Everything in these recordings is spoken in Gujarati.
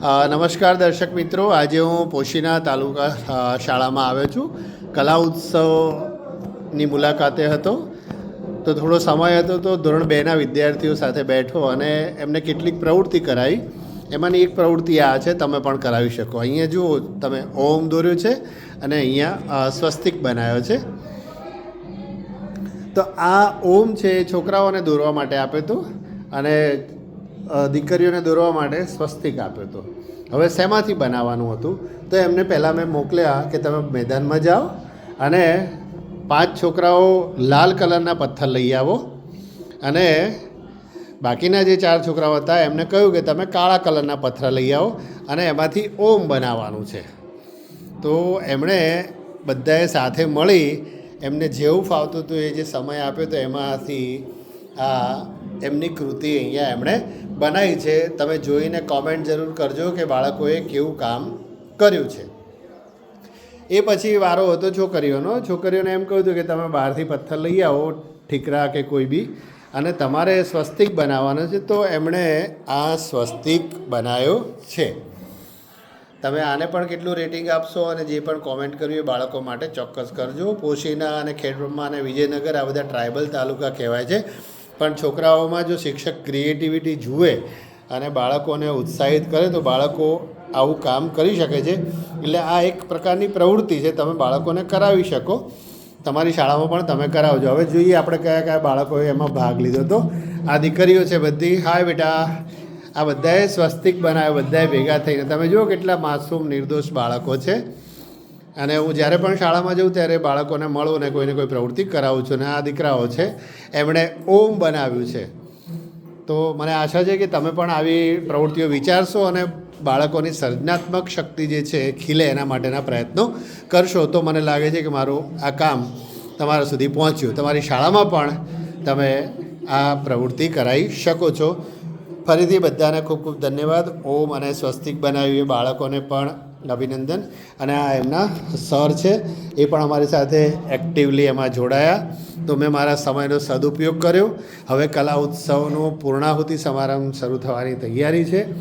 નમસ્કાર દર્શક મિત્રો. આજે હું પોશીના તાલુકા શાળામાં આવ્યો છું. કલા ઉત્સવની મુલાકાતે હતો. તો થોડો સમય હતો તો ધોરણ બેના વિદ્યાર્થીઓ સાથે બેઠો અને એમને કેટલીક પ્રવૃત્તિ કરાવી એમાંની એક પ્રવૃત્તિ આ છે, તમે પણ કરાવી શકો. અહીંયા જુઓ, તમે ઓમ દોર્યો છે અને અહીંયા સ્વસ્તિક બનાવ્યો છે. તો આ ઓમ છે એ છોકરાઓને દોરવા માટે આપ્યો હતો અને દીકરીઓને દોરવા માટે સ્વસ્તિક આપ્યો હતો. હવે શેમાંથી બનાવવાનું હતું? તો એમને પહેલાં મેં મોકલ્યા કે તમે મેદાનમાં જાઓ અને પાંચ છોકરાઓ લાલ કલરના પથ્થર લઈ આવો અને બાકીના જે ચાર છોકરાઓ હતા, એમને કહ્યું કે તમે કાળા કલરના પથ્થર લઈ આવો અને એમાંથી ઓમ બનાવવાનું છે. તો એમણે બધાએ સાથે મળી એમને જેવું ફાવતું હતું એ જે સમય આપ્યો તો એમાંથી આ એમની કૃતિ અહીંયા એમણે બનાવી છે. તમે જોઈને કોમેન્ટ જરૂર કરજો કે બાળકોએ કેવું કામ કર્યું છે. એ પછી વારો હતો છોકરીઓનો. છોકરીઓને એમ કહ્યું હતું કે તમે બહારથી પથ્થર લઈ આવો ઠીકરા કે કોઈ બી, અને તમારે સ્વસ્તિક બનાવવાનો છે. તો એમણે આ સ્વસ્તિક બનાવ્યો છે. તમે આને પણ કેટલું રેટિંગ આપશો અને જે પણ કોમેન્ટ કર્યું એ બાળકો માટે ચોક્કસ કરજો. પોશીના અને ખેડબ્રહ્મા અને વિજયનગર આ બધા ટ્રાઇબલ તાલુકા કહેવાય છે. પણ છોકરાઓમાં જો શિક્ષક ક્રિએટિવિટી જુએ અને બાળકોને ઉત્સાહિત કરે તો બાળકો આવું કામ કરી શકે છે. એટલે આ એક પ્રકારની પ્રવૃત્તિ છે. તમે બાળકોને કરાવી શકો. તમારી શાળામાં પણ તમે કરાવજો. હવે જોઈએ આપણે કયા કયા બાળકોએ એમાં ભાગ લીધો હતો. આ દીકરીઓ છે બધી. હાય બેટા. આ બધાએ સ્વસ્તિક બનાવ્યા. બધાએ ભેગા થઈને. તમે જુઓ કેટલા માસૂમ, નિર્દોષ બાળકો છે. અને હું જ્યારે પણ શાળામાં જઉં ત્યારે બાળકોને મળું ને કોઈને કોઈ પ્રવૃત્તિ કરાવું છું ને આ દીકરાઓ છે, એમણે ઓમ બનાવ્યું છે. તો મને આશા છે કે તમે પણ આવી પ્રવૃત્તિઓ વિચારશો અને બાળકોની સર્જનાત્મક શક્તિ જે છે ખીલે એના માટેના પ્રયત્નો કરશો. તો મને લાગે છે કે મારું આ કામ તમારા સુધી પહોંચ્યું. તમારી શાળામાં પણ તમે આ પ્રવૃત્તિ કરાવી શકો છો. ફરીથી બધાને ખૂબ ખૂબ ધન્યવાદ. ઓમ અને સ્વસ્તિક બનાવીએ બાળકોને પણ અભિનંદન. અને આ એમના સર છે, એ પણ અમારી સાથે એક્ટિવલી એમાં જોડાયા. તો મેં મારા સમયનો સદુપયોગ કર્યો. હવે કલા ઉત્સવનો પૂર્ણાહુતિ સમારંભ શરૂ થવાની તૈયારી છે.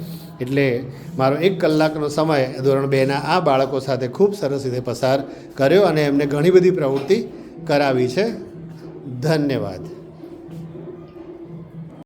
એટલે મારો એક કલાકનો સમય ધોરણ બેના આ બાળકો સાથે ખૂબ સરસ રીતે પસાર કર્યો અને એમને ઘણી બધી પ્રવૃત્તિ કરાવી છે. ધન્યવાદ.